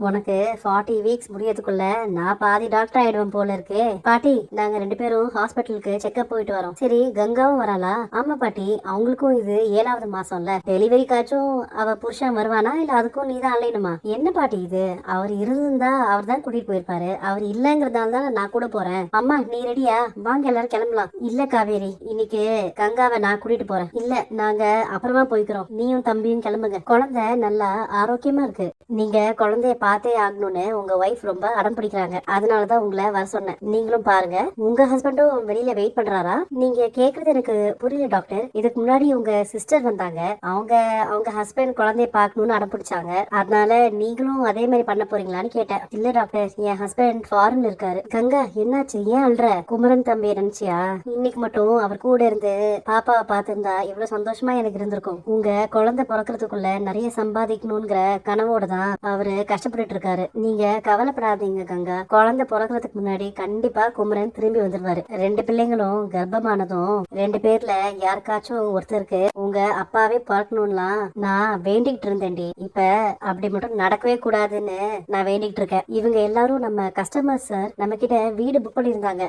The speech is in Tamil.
உனக்கு ஃபார்ட்டி வீக்ஸ் முடியறதுக்குள்ள நான் பாதி டாக்டர் ஆயிடுவேன் போல இருக்கு. பாட்டி நாங்க ரெண்டு பேரும் ஹாஸ்பிட்டலுக்கு செக்அப் போயிட்டு வரோம். சரி கங்காவும் வராளா? ஆமா பாட்டி அவங்களுக்கும் இது ஏழாவது மாசம்ல. டெலிவரிக்காச்சும் அவ புருஷன் வருவானா? இல்ல அதுக்கும் நீ தான் அலையணுமா? என்ன பாட்டி இது? அவர் இருந்திருந்தா அவர் தான் கூட்டிட்டு போயிருப்பாரு. அவர் இல்லங்கிறதால தான் நான் கூட போறேன். அம்மா நீ ரெடியா வாங்க எல்லாரும் கிளம்பலாம். இல்ல காவேரி இன்னைக்கு கங்காவை நான் கூட்டிட்டு போறேன். இல்ல நாங்க அப்புறமா போய்க்கிறோம். நீயும் தம்பியும் கிளம்புங்க. குழந்தை நல்லா ஆரோக்கியமா இருக்கு. நீங்க குழந்தைய பார்த்தே ஆகணும்னு உங்க ஒய்ஃப் ரொம்ப அடம் பிடிக்கிறாங்க. அதனாலதான் உங்களை வர சொன்னேன். நீங்களும் பாருங்க. உங்க ஹஸ்பண்டும் வெளியில வெயிட் பண்றாரா? நீங்க கேக்குறது எனக்கு புரியல டாக்டர் இதுக்கு முன்னாடி உங்க சிஸ்டர் வந்தாங்க. அவங்க அவங்க ஹஸ்பண்ட் குழந்தைய பார்க்கணும்னு அடம் பிடிச்சாங்க. அதனால நீங்களும் அதே மாதிரி பண்ண போறீங்களான்னு கேட்டேன். இல்ல டாக்டர் என் ஹஸ்பண்ட் ஃபாரின்ல இருக்காரு. கங்கா என்னாச்சு? ஏன் அல்ற குமரன் தம்பி நினைச்சியா? இன்னைக்கு மட்டும் அவர் கூட இருந்து பாப்பாவை பார்த்திருந்தா இவ்வளவு சந்தோஷமா எனக்கு இருந்திருக்கும். உங்க குழந்தை பிறக்கிறதுக்குள்ள நிறைய சம்பாதிக்கணுங்கிற கனவோட தான் அவரு கஷ்டப்பட்டுட்டு இருக்காரு நீங்க கவலைப்படாதீங்க கங்கா. குழந்தை பிறக்கிறதுக்கு முன்னாடி கண்டிப்பா குமரன் திரும்பி வந்துருவாரு. ரெண்டு பிள்ளைங்களும் கர்ப்பமானதும் ரெண்டு பேர்ல யாருக்காச்சும் ஒருத்தருக்கு உங்க அப்பாவே பிறக்கணும்லாம் நான் வேண்டிக்கிட்டு இருந்தேன்டி. இப்ப அப்படி மட்டும் நடக்கவே கூடாதுன்னு நான் வேண்டிக்கிட்டு இருக்கேன். இவங்க எல்லாரும் நம்ம கஸ்டமர் சார் நம்ம கிட்ட வீடு புக் பண்ணியிருந்தாங்க.